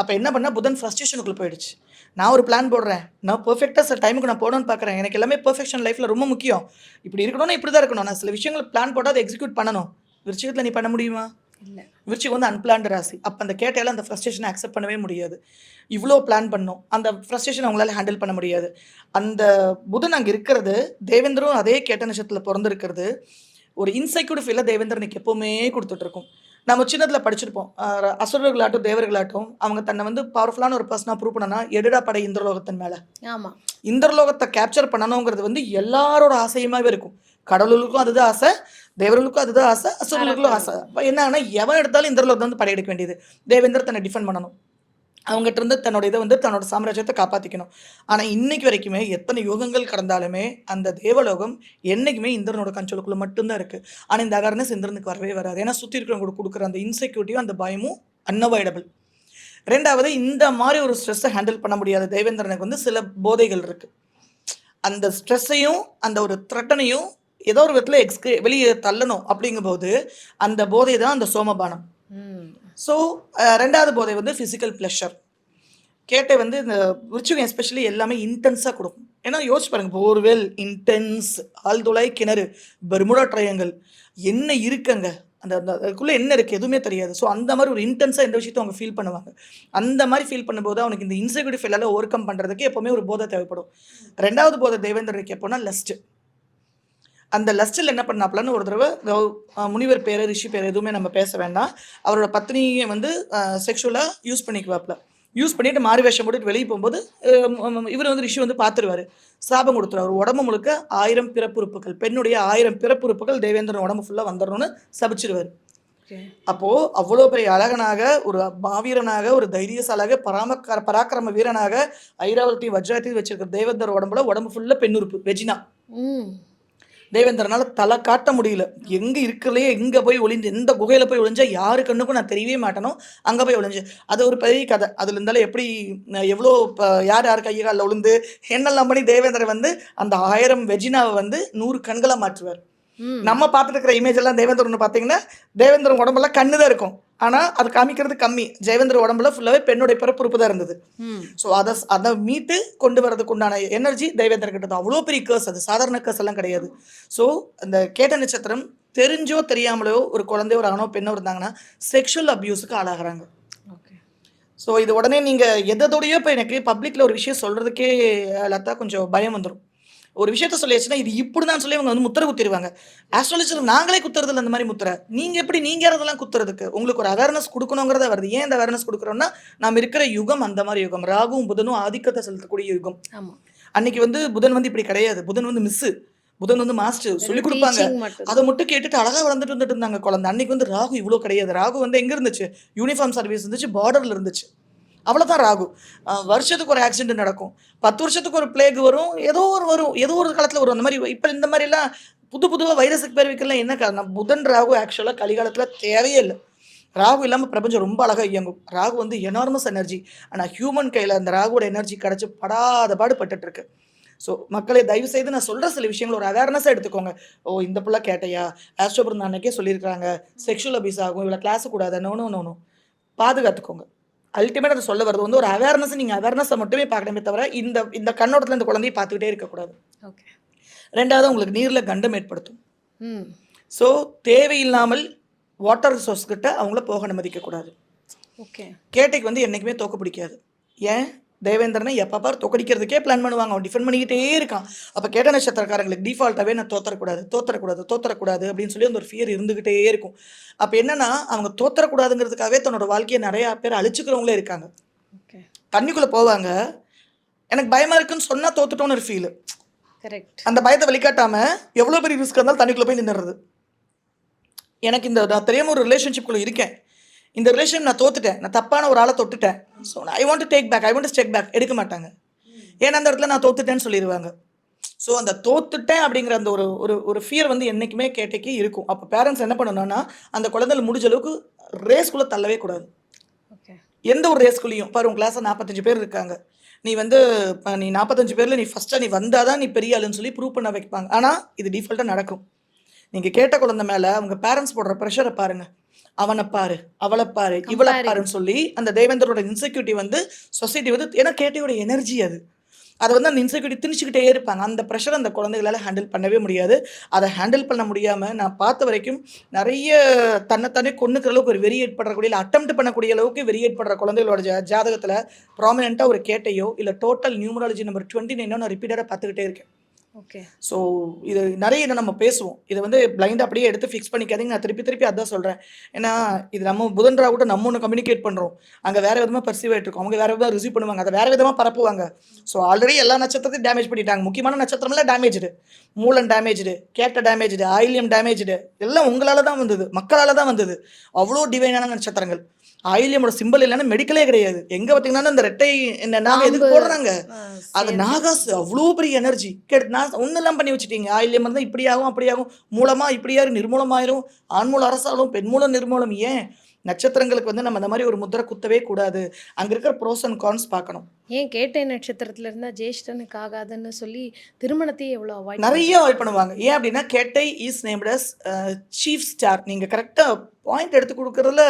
அப்போ என்ன பண்ணால் புதன் ஃப்ரஸ்ட்ரேஷனுக்குள்ளே போயிடுச்சு. நான் ஒரு பிளான் போடுறேன். நான் பெர்ஃபெக்டாக சில டைமுக்கு நான் போடணும்னு பார்க்குறேன் எனக்கு எல்லாமே பெர்ஃபெக்ஷன் லைஃப்பில் ரொம்ப முக்கியம். இப்படி இருக்கணும்னா இப்படி தான் இருக்கணும். நான் சில விஷயங்கள் பிளான் போட்டால் அதை எக்ஸிக்யூட் பண்ணணும். விருச்சிகத்தில் நீ பண்ண முடியுமா? இல்லை. விருச்சிகம் வந்து அன்பிளான்டு ராசி. அப்போ அந்த கேட்டையால அந்த ஃப்ரஸ்ட்ரேஷனை அக்செப்ட் பண்ணவே முடியாது. இவ்வளோ பிளான் பண்ணும். அந்த ஃப்ரஸ்ட்ரேஷன் அவங்களால ஹேண்டில் பண்ண முடியாது. அந்த புதன் அங்கே இருக்கிறது தேவேந்திரம் அதே கேட்ட நட்சத்திரத்தில் பிறந்திருக்கிறது. ஒரு இன்செக்யூர்டு ஃபீலை தேவேந்திரனுக்கு எப்போவுமே கொடுத்துட்டு இருக்கும். நம்ம சின்னத்தில் படிச்சிருப்போம். அசுரர்களாட்டும் தேவர்களாட்டும் அவங்க தன்னை வந்து பவர்ஃபுல்லான ஒரு பர்சனாக ப்ரூவ் பண்ணனா எடுடா படை இந்திரலோகத்தின் மேலே. ஆமாம் இந்திரலோகத்தை கேப்சர் பண்ணணுங்கிறது வந்து எல்லாரோட ஆசையுமாவே இருக்கும். கடவுளுக்கும் அதுதான் ஆசை தேவர்களுக்கும் அதுதான் ஆசை அசுரர்களுக்கும் ஆசை. அப்ப என்ன ஆனா எவன் எடுத்தாலும் இந்திரலோகத்தை வந்து படையெடுக்க வேண்டியது. தேவேந்திர தன்னை டிஃபெண்ட் பண்ணணும். அவங்ககிட்ட இருந்து தன்னோட இதை வந்து தன்னோட சாம்ராஜ்யத்தை காப்பாற்றிக்கணும் ஆனால் இன்னைக்கு வரைக்குமே எத்தனை யோகங்கள் கடந்தாலுமே அந்த தேவலோகம் என்னைக்குமே இந்திரனோட கண்ட்ரோலுக்குள்ள மட்டும்தான் இருக்குது ஆனால் இந்த அவேர்னஸ் இந்திரனுக்கு வரவே வராது. ஏன்னா சுற்றி இருக்கிறவங்களுக்கு கொடுக்குற அந்த இன்செக்யூரிட்டியும் அந்த பயமும் அன்அவாய்டபிள் ரெண்டாவது இந்த மாதிரி ஒரு ஸ்ட்ரெஸ்ஸை ஹேண்டில் பண்ண முடியாத தேவேந்திரனுக்கு வந்து சில போதைகள் இருக்குது அந்த ஸ்ட்ரெஸ்ஸையும் அந்த ஒரு த்ரெட்டனையும் ஏதோ ஒரு விதத்தில் எக்ஸ்கே வெளியே தள்ளணும் அப்படிங்கும்போது அந்த போதை தான் அந்த சோமபானம். ம். ஸோ ரெண்டாவது போதை வந்து ஃபிசிக்கல் ப்ளஷர் கேட்டை வந்து இந்த விருச்சிகம் எஸ்பெஷலி எல்லாமே இன்டென்ஸாக கொடுக்கும். ஏன்னா யோசிச்சு பாருங்கள் போர்வெல் இன்டென்ஸ் ஆழ்துளை கிணறு பெர்முடா ட்ரையங்கள் என்ன இருக்குங்க? அந்த அந்த அதுக்குள்ளே என்ன இருக்குது எதுவுமே தெரியாது. ஸோ அந்த மாதிரி ஒரு இன்டென்ஸாக எந்த விஷயத்தை அவங்க ஃபீல் பண்ணுவாங்க. அந்த மாதிரி ஃபீல் பண்ணும்போது அவனுக்கு இந்த இன்செக்யூரிட்டி ஃபீலால் ஓவர் கம் பண்ணுறதுக்கு எப்போவுமே ஒரு போதை தேவைப்படும். ரெண்டாவது போதை தேவேந்திரனுக்கு எப்போனா லஸ்ட்டு அந்த லஸ்டில் என்ன பண்ணாப்லன்னு ஒரு தடவை கௌ- முனிவர் பேர் ரிஷி பேர் எதுவுமே நம்ம பேச வேண்டாம். அவரோட பத்னியை வந்து செக்ஷுவலாக யூஸ் பண்ணிக்குவாப்ல யூஸ் பண்ணிட்டு மாறு வேஷம் போட்டுட்டு வெளியே போகும்போது இவர் வந்து ரிஷி வந்து பார்த்துருவாரு சாபம் கொடுத்துருவாரு. உடம்பு முழுக்க ஆயிரம் பிறப்புறுப்புகள் பெண்ணுடைய ஆயிரம் பிறப்புறுப்புகள் தேவேந்திரன் உடம்பு ஃபுல்லாக வந்துடணும்னு சபிச்சிருவாரு. அப்போது அவ்வளோ பெரிய அழகனாக ஒரு மாவீரனாக ஒரு தைரியசாலாக பராமக்க பராக்கிரம வீரனாக ஐராவதி வஜ்ராயத்தையும் வச்சிருக்கிற தேவேந்தர் உடம்புல உடம்பு ஃபுல்லாக பெண்ணுறுப்பு வெஜினா ம். தேவேந்திரனால தலை காட்ட முடியல. எங்க இருக்கலையே எங்க போய் ஒளிஞ்சு எந்த குகையில போய் ஒளிஞ்சா யாரு கண்ணுக்கும் நான் தெரியவே மாட்டேனோ? அங்க போய் ஒளிஞ்சு. அது ஒரு பெரிய கதை. அதுல இருந்தாலும் எப்படி எவ்வளோ யார் யார் கையை காலில் விழுந்து என்னெல்லாம் பண்ணி தேவேந்திரன் வந்து அந்த ஆயிரம் வெஜினாவை வந்து நூறு கண்களா மாற்றுவார். நம்ம பார்த்துட்டு இருக்கிற இமேஜ் எல்லாம் தேவேந்திரன் பார்த்தீங்கன்னா தேவேந்திரன் உடம்பெல்லாம் கண்ணு தான் இருக்கும். ஆனால் அது காமிக்கிறது கம்மி. ஜெயவேந்திர உடம்புல ஃபுல்லாகவே பெண்ணுடைய பிறப்புறுப்பு தான் இருந்தது. ஸோ அதை அதை மீட்டு கொண்டு வரதுக்கு உண்டான எனர்ஜி தெய்வேந்திர கிட்ட தான் அவ்வளோ பெரிய கேர்ஸ் அது. சாதாரண கேர்ஸ் எல்லாம் கிடையாது. ஸோ அந்த கேட்ட நட்சத்திரம் தெரிஞ்சோ தெரியாமலோ ஒரு குழந்தையோ ஒரு ஆணோ பெண்ணோ இருந்தாங்கன்னா செக்ஷுவல் அபியூஸுக்கு ஆளாகிறாங்க. ஓகே. ஸோ இது உடனே நீங்கள் எதோடையோ இப்போ எனக்கு பப்ளிக்கில் ஒரு விஷயம் சொல்கிறதுக்கே லதா கொஞ்சம் பயம் வந்துடும் ஒரு விஷயத்த சொல்லியாச்சுன்னா இது இப்படி தான் சொல்லி அவங்க வந்து முத்திரை குத்திடுவாங்க. ஆஸ்ட்ராலஜியில் நாங்களே குத்துறதில்ல அந்த மாதிரி முத்திரை. நீங்கள் எப்படி நீங்கள் யாரதெல்லாம் குத்துறதுக்கு? உங்களுக்கு ஒரு அவேர்னஸ் கொடுக்கணுங்கிறத வருது. ஏன் இந்த அவேர்னஸ் கொடுக்குறோம்னா நம்ம இருக்கிற யுகம் அந்த மாதிரி யுகம். ராகுவும் புதனும் ஆதிக்கத்தை செலுத்தக்கூடிய யுகம். ஆமா. அன்னைக்கு வந்து புதன் வந்து இப்படி கிடையாது. புதன் வந்து மிஸ்ஸு புதன் வந்து மாஸ்டர் சொல்லி கொடுப்பாங்க. அதை மட்டும் கேட்டுட்டு அழகா வளர்ந்துட்டு வந்துட்டு இருந்தாங்க குழந்தை. அன்னைக்கு வந்து ராகு இவ்வளோ கிடையாது. ராகு வந்து எங்க இருந்துச்சு? யூனிஃபார்ம் சர்வீஸ் இருந்துச்சு பார்டர்ல இருந்துச்சு. அவ்வளோதான் ராகு. வருஷத்துக்கு ஒரு ஆக்சிடென்ட் நடக்கும். பத்து வருஷத்துக்கு ஒரு பிளேக் வரும். ஏதோ ஒரு வரும். ஏதோ ஒரு காலத்தில் வரும். அந்த மாதிரி இப்போ இந்த மாதிரிலாம் புது புதுவாக வைரஸுக்கு பேர் வைக்கலாம் என்ன காரணம்? புதன் ராகு ஆக்சுவலாக கலிகாலத்தில் தேவையே இல்லை. ராகு இல்லாமல் பிரபஞ்சம் ரொம்ப அழகாக இயங்கும். ராகு வந்து எனார்மஸ் எனர்ஜி ஆனால் ஹியூமன் கையில் அந்த ராகுவோட எனர்ஜி கிடச்சி படாத பாடு ஸோ மக்களை தயவு செய்து நான் சொல்கிற சில விஷயங்கள் ஒரு அவேர்னஸாக எடுத்துக்கோங்க. ஓ இந்த பிள்ளை கேட்டையா? ஆஸ்ட்ரோபுரம் அன்னைக்கே சொல்லியிருக்காங்க செக்ஷுவல் அபியூஸ் ஆகும். இவ்வளோ கிளாஸ் கூடாது. No no பாதுகாத்துக்கோங்க. அல்டிமேட் அதை சொல்ல வருது வந்து ஒரு அவேர்னஸ் நீங்கள் அவேர்னஸை மட்டுமே பார்க்கணுமே தவிர இந்த இந்த கண்ணோட்டத்தில் இந்த குழந்தையை பார்த்துக்கிட்டே இருக்கக்கூடாது. ஓகே ரெண்டாவது உங்களுக்கு நீரில் கண்டம் ஏற்படுத்தும். ம் ஸோ தேவையில்லாமல் வாட்டர் ரிசோர்ஸ் கிட்ட அவங்கள போக அனுமதிக்கக்கூடாது. ஓகே கேட்டைக்கு வந்து என்றைக்குமே தோக்க பிடிக்காது. ஏன்? தேவேந்திரனை எப்போ பார் தோக்கடிக்கிறதுக்கே பிளான் பண்ணுவாங்க. அவன் டிஃபெண்ட் பண்ணிக்கிட்டே இருக்கான். அப்போ கேட்ட நட்சத்திரக்காரங்களுக்கு டிஃபால்ட்டாகவே நான் தோத்தரக்கூடாது தோத்தரக்கூடாது தோத்தரக்கூடாது அப்படின்னு சொல்லி அந்த ஒரு ஃபியர் இருந்துக்கிட்டே இருக்கும். அப்போ என்னன்னா அவங்க தோத்தரக்கூடாதுங்கிறதுக்காகவே தன்னோட வாழ்க்கையை நிறையா பேர் அழிச்சுக்கிறவங்களே இருக்காங்க. ஓகே தண்ணிக்குள்ளே போவாங்க. எனக்கு பயமாக இருக்குன்னு சொன்னால் தோத்துட்டோன்னு ஒரு ஃபீல் கரெக்ட் அந்த பயத்தை வெளிக்காட்டாமல் எவ்வளோ பெரிய ரிஸ்க் இருந்தாலும் தண்ணிக்குள்ளே போய் நின்றுறது எனக்கு இந்த நான் தெரியாமல் ஒரு ரிலேஷன்ஷிப்குள்ளே இருக்கேன். இந்த ரிலேஷன் நான் தோத்துட்டேன். நான் தப்பான ஒரு ஆளை தொட்டுட்டேன். So I want to take back I want take back எடுக்க மாட்டாங்க. ஏன்னா அந்த இடத்துல நான் தோத்துட்டேன்னு சொல்லிடுவாங்க ஸோ அந்த தோத்துட்டேன் அப்படிங்கிற அந்த ஒரு ஒரு ஒரு ஃபியர் வந்து என்றைக்குமே கேட்டைக்கு இருக்கும். அப்போ பேரண்ட்ஸ் என்ன பண்ணணும்னா அந்த குழந்தைகள் முடிஞ்ச அளவுக்கு ரேஸ்குள்ளே தள்ளவே கூடாது. ஓகே எந்த ஒரு ரேஸ்குள்ளேயும் பாரு உன் கிளாஸில் நாற்பத்தஞ்சு பேர் இருக்காங்க. நீ வந்து இப்ப நீ நாற்பத்தஞ்சு பேரில் நீ ஃபஸ்ட்டாக நீ வந்தால் தான் நீ பெரிய ஆளுன்னு சொல்லி ப்ரூவ் பண்ண வைப்பாங்க. ஆனால் இது டிஃபால்ட்டாக நடக்கும். நீங்கள் கேட்ட குழந்தை மேலே அவங்க பேரண்ட்ஸ் போடுற ப்ரெஷரை பாருங்க. அவனை பாரு அவளை பாரு இவளை. பாருன்னு சொல்லி அந்த தேவேந்தரோட இன்செக்யூரிட்டி வந்து சொசைட்டி வந்து ஏன்னா கேட்டையோட எனர்ஜி அது. அதை வந்து அந்த இன்செக்யூரிட்டி திணிச்சுக்கிட்டே இருப்பாங்க. அந்த ப்ரெஷர் அந்த குழந்தைகளால் ஹேண்டில் பண்ணவே முடியாது. அதை ஹேண்டில் பண்ண முடியாமல் நான் பார்த்த வரைக்கும் நிறைய தன்னைத்தானே கொண்டுக்கிற அளவுக்கு ஒரு வெறி ஏற்படக்கூடிய இல்லை அட்டம்ப்ட் பண்ணக்கூடிய அளவுக்கு வெறி ஏற்படுற குழந்தைகளோட ஜா ஜாதகத்தில் ப்ராமினெண்ட்டாக ஒரு கேட்டையோ இல்லை டோட்டல் நியூமராலஜி நம்பர் டுவெண்ட்டி நைனோ நான் ரிப்பீட்டடாக பார்த்துக்கிட்டே இருக்கேன். ஓகே. ஸோ இது நிறைய இதை நம்ம பேசுவோம். இதை வந்து பிளைண்ட் அப்படியே எடுத்து ஃபிக்ஸ் பண்ணிக்காதீங்க. நான் திருப்பி திருப்பி அதான் சொல்கிறேன் ஏன்னா இது நம்ம புதன் ராகுட்ட நம்ம ஒன்று கம்யூனிகேட் பண்ணுறோம் அங்கே வேறு விதமாக பர்சீவ் ஆகிட்டு இருக்கும். அவங்க வேறு விதமாக ரிசீவ் பண்ணுவாங்க. அதை வேறு விதமாக பரப்புவாங்க. ஸோ ஆல்ரெடி எல்லா நட்சத்திரத்தையும் டேமேஜ் பண்ணிட்டாங்க. முக்கியமான நட்சத்திரம்லாம் டேமேஜ்டு மூலம் டேமேஜ்டு கேட்ட டேமேஜ்டு ஆயிலியம் டேமேஜ்டு எல்லாம் உங்களால் தான் வந்தது. மக்களால் தான் வந்தது. அவ்வளோ டிவைனான நட்சத்திரங்கள். ஆயிலியமோட சிம்பிள் இல்லைன்னா மெடிக்கலே கிடையாது. எங்கே பார்த்தீங்கன்னா இந்த ரெட்டை என்ன நாம எதுக்கு. போடுறாங்க? அது நாகாஸ் அவ்வளோ பெரிய எனர்ஜி கேட்டு நான் ஒன்றெல்லாம் பண்ணி வச்சுட்டீங்க. ஆயில்யம் இருந்தால் இப்படி ஆகும் அப்படி ஆகும். மூலமாக இப்படியாரு நிர்மூலமாயிரும். ஆண்மூலம் அரசாலும் பெண்மூலம் நிர்மூலம். ஏன்? நட்சத்திரங்களுக்கு வந்து நம்ம இந்த மாதிரி ஒரு முத்திரை குத்தவே கூடாது. அங்கே இருக்கிற ப்ரோஸ் அண்ட் கான்ஸ் பார்க்கணும். ஏன் கேட்டை நட்சத்திரத்துல இருந்தா ஜேஷ்டனுக்கு ஆகாதுன்னு சொல்லி திருமணத்தையே எவ்வளோ அவாய்ட் நிறைய அவாய்ட் பண்ணுவாங்க. ஏன் அப்படின்னா கேட்டை இஸ் நேம்டஸ் சீஃப் ஸ்டார் நீங்கள் கரெக்டாக பாயிண்ட் எடுத்து கொடுக்கறதுல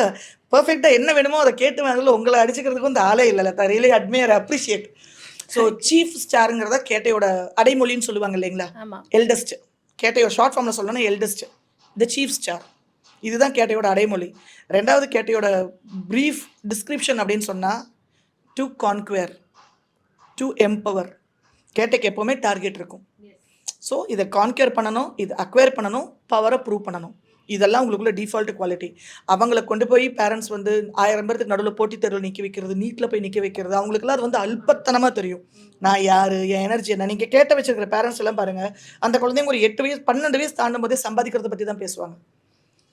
பர்ஃபெக்டாக என்ன வேணுமோ அதை கேட்டு வேணதில் உங்களை அடிச்சுக்கிறதுக்கு வந்து ஆளே இல்லை really admire appreciate so chief ஸ்டாருங்கிறத கேட்டையோட அடைமொழின்னு சொல்லுவாங்க இல்லைங்களா? எல்டஸ்ட் கேட்டையோட ஷார்ட் ஃபார்மில் சொல்லணும்னா எல்டஸ்ட் த சீஃப் ஸ்டார் இதுதான் கேட்டையோட அடைமொழி. ரெண்டாவது கேட்டையோட ப்ரீஃப் டிஸ்கிரிப்ஷன் அப்படின்னு சொன்னால் டு கான்குவேர் டு எம்பவர் கேட்டைக்கு எப்போவுமே டார்கெட் இருக்கும். ஸோ இதை கான்கேர் பண்ணணும் இது அக்வயர் பண்ணணும் பவரை ப்ரூவ் பண்ணணும். இதெல்லாம் உங்களுக்குள்ள டிஃபால்ட் குவாலிட்டி அவங்கள கொண்டு போய் பேரண்ட்ஸ் வந்து ஆயிரம் பேருக்கு நடுவில் போட்டித் தேர்வில் நிற்க வைக்கிறது நீட்டில் போய் நிற்க வைக்கிறது அவங்களுக்குலாம் அது வந்து அல்பத்தனமாக தெரியும். நான் யார் என் எனர்ஜி என்ன? நீங்கள் கேட்ட வச்சிருக்கிற பேரண்ட்ஸ் எல்லாம் பாருங்கள் அந்த குழந்தைங்க ஒரு எட்டு வயசு பன்னெண்டு வயசு தாண்டும் போதே சம்பாதிக்கிறத பற்றி தான் பேசுவாங்க.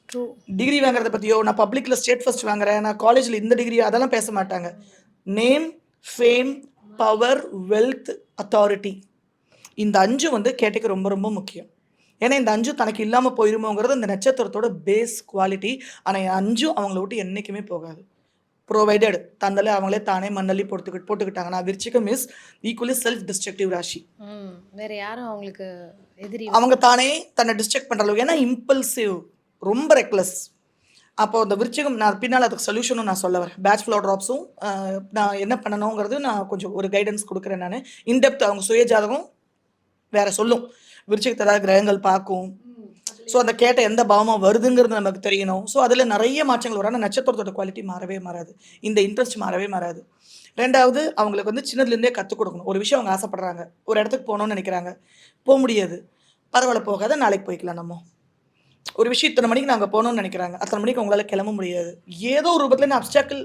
ட்ரூ டிகிரி வாங்குறத பற்றியோ நான் பப்ளிக்கில் ஸ்டேட் ஃபர்ஸ்ட் வாங்குறேன் நான் காலேஜில் இந்த டிகிரி அதெல்லாம் பேச மாட்டாங்க. Name fame power wealth authority இந்த அஞ்சு வந்து கேட்டைக்கு ரொம்ப ரொம்ப முக்கியம். ஏன்னா இந்த அஞ்சும் தனக்கு இல்லாமல் போயிருமோங்கிறது இந்த நட்சத்திரத்தோட பேஸ் குவாலிட்டி ஆனால் அஞ்சும் அவங்கள விட்டு என்றைக்குமே போகாது. ப்ரொவைடட் தந்தலே அவங்களே தானே மண்ணள்ளி போட்டுக்கிட்டு போட்டுக்கிட்டாங்கன்னா விருச்சிகம் இஸ் ஈக்குவலி செல்ஃப் டிஸ்ட்ரக்டிவ் ராசி. வேற யாரும் அவங்களுக்கு எதிரி அவங்க தானே தன்னை டிஸ்ட்ரக்ட் பண்ணுற அளவுக்கு ஏன்னா இம்பல்சிவ் ரொம்ப ரெக்லஸ் அப்போ இந்த விருச்சிகம் நான் பின்னால் அதுக்கு சொல்யூஷனும் நான் சொல்ல வரேன். பேட்ச் ஃப்ளோ ட்ராப்ஸும் நான் என்ன பண்ணணுங்கிறது நான் கொஞ்சம் ஒரு கைடன்ஸ் கொடுக்குறேன் நான். இன்டெப்த் அவங்க சுய ஜாதகம் வேற சொல்லும். விருச்சிகத்தை ஏதாவது கிரகங்கள் பார்க்கும். ஸோ அந்த கேட்ட எந்த பாவமாக வருதுங்கிறது நமக்கு தெரியணும். ஸோ அதில் நிறைய மாற்றங்கள் வரும். ஆனால் நட்சத்திரத்தோட குவாலிட்டி மாறவே மாறாது. இந்த இன்ட்ரெஸ்ட் மாறவே மாறாது. ரெண்டாவது அவங்களுக்கு வந்து சின்னதுலேருந்தே கற்றுக் கொடுக்கணும். ஒரு விஷயம் அவங்க ஆசைப்படுறாங்க. ஒரு இடத்துக்கு போகணும்னு நினைக்கிறாங்க. போக முடியாது. பரவாயில்ல போகாத நாளைக்கு போய்க்கலாம் நம்ம. ஒரு விஷயம் இத்தனை மணிக்கு நாங்கள் போகணும்னு நினைக்கிறாங்க. அத்தனை மணிக்கு உங்களால் கிளம்ப முடியாது. ஏதோ ஒரு ரூபத்தில் obstacle